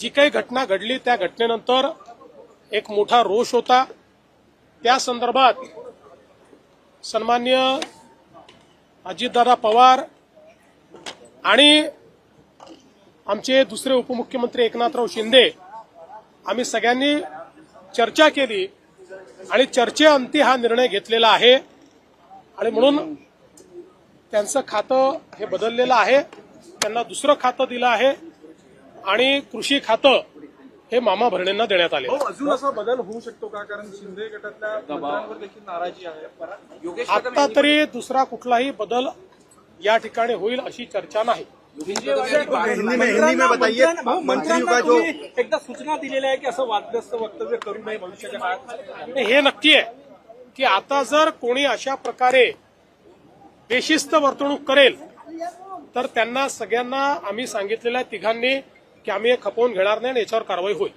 जी काही घटना घडली त्या घटनेनंतर एक मोठा रोष होता. त्या संदर्भात सन्मान्य अजितदादा पवार आणि आमचे दुसरे उपमुख्यमंत्री एकनाथराव शिंदे आम्ही सगळ्यांनी चर्चा केली आणि चर्चेअंती हा निर्णय घेतलेला आहे आणि म्हणून त्यांचं खातं हे बदललेलं आहे. त्यांना दुसरं खातं दिलं आहे. आणि कृषी खातं हे मामा भरणेंना देण्यात आले. अजून असा बदल होऊ शकतो का? कारण शिंदे गटातल्या मंत्र्यांवर देखील नाराजी आहे. आता तरी दुसरा कुठलाही बदल या ठिकाणी होईल अशी चर्चा नाही. हिंदी में हिंदी में बताइए मंत्रियों का जो एकदा सूचना दिलेल्या आहे की असं वादग्रस्त वक्तव्य करू नये भविष्याच्या काळात. हे नक्की आहे की आता जर कोणी अशा प्रकारे बेशिस्त वर्तणूक करेल तर त्यांना सगळ्यांना आम्ही सांगितलेल्या तिघांनी की आम्ही हे खपवून घेणार नाही आणि याच्यावर कारवाई होईल.